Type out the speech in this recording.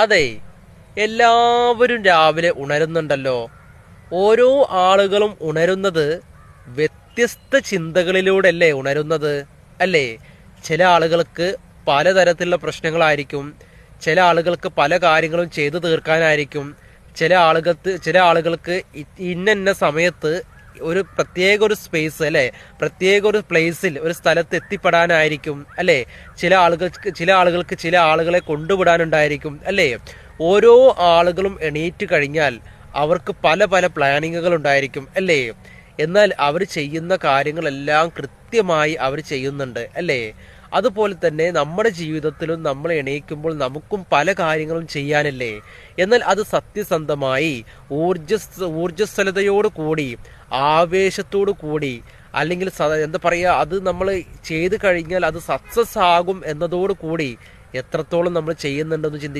അതെ എല്ലാവരും രാവിലെ ഉണരുന്നുണ്ടല്ലോ. ഓരോ ആളുകളും ഉണരുന്നത് വ്യത്യസ്ത ചിന്തകളിലൂടെയല്ലേ ഉണരുന്നത് അല്ലേ? ചില ആളുകൾക്ക് പലതരത്തിലുള്ള പ്രശ്നങ്ങളായിരിക്കും ചില ആളുകൾക്ക് പല കാര്യങ്ങളും ചെയ്തു തീർക്കാനായിരിക്കും ചില ആളുകൾക്ക് ചില ആളുകൾക്ക് ഇന്ന സമയത്ത് ഒരു പ്രത്യേക ഒരു സ്പേസ് അല്ലെ? പ്രത്യേക ഒരു പ്ലേസിൽ ഒരു സ്ഥലത്ത് എത്തിപ്പെടാനായിരിക്കും അല്ലെ? ചില ആളുകൾക്ക് ചില ആളുകൾക്ക് ചില ആളുകളെ കൊണ്ടുവിടാനുണ്ടായിരിക്കും അല്ലെ? ഓരോ ആളുകളും എണീറ്റ് കഴിഞ്ഞാൽ അവർക്ക് പല പല പ്ലാനിങ്ങുകൾ ഉണ്ടായിരിക്കും അല്ലേ? എന്നാൽ അവർ ചെയ്യുന്ന കാര്യങ്ങളെല്ലാം കൃത്യമായി അവർ ചെയ്യുന്നുണ്ട് അല്ലേ? അതുപോലെ തന്നെ നമ്മുടെ ജീവിതത്തിലും നമ്മൾ എണീക്കുമ്പോൾ നമുക്കും പല കാര്യങ്ങളും ചെയ്യാനല്ലേ? എന്നാൽ അത് സത്യസന്ധമായി ഊർജസ് ഊർജസ്വലതയോട് കൂടി ആവേശത്തോടു കൂടി അല്ലെങ്കിൽ എന്താ പറയുക അത് നമ്മൾ ചെയ്തു കഴിഞ്ഞാൽ അത് സക്സസ് ആകും എന്നതോടു കൂടി എത്രത്തോളം നമ്മൾ ചെയ്യുന്നുണ്ടെന്ന് ചിന്തിച്ചു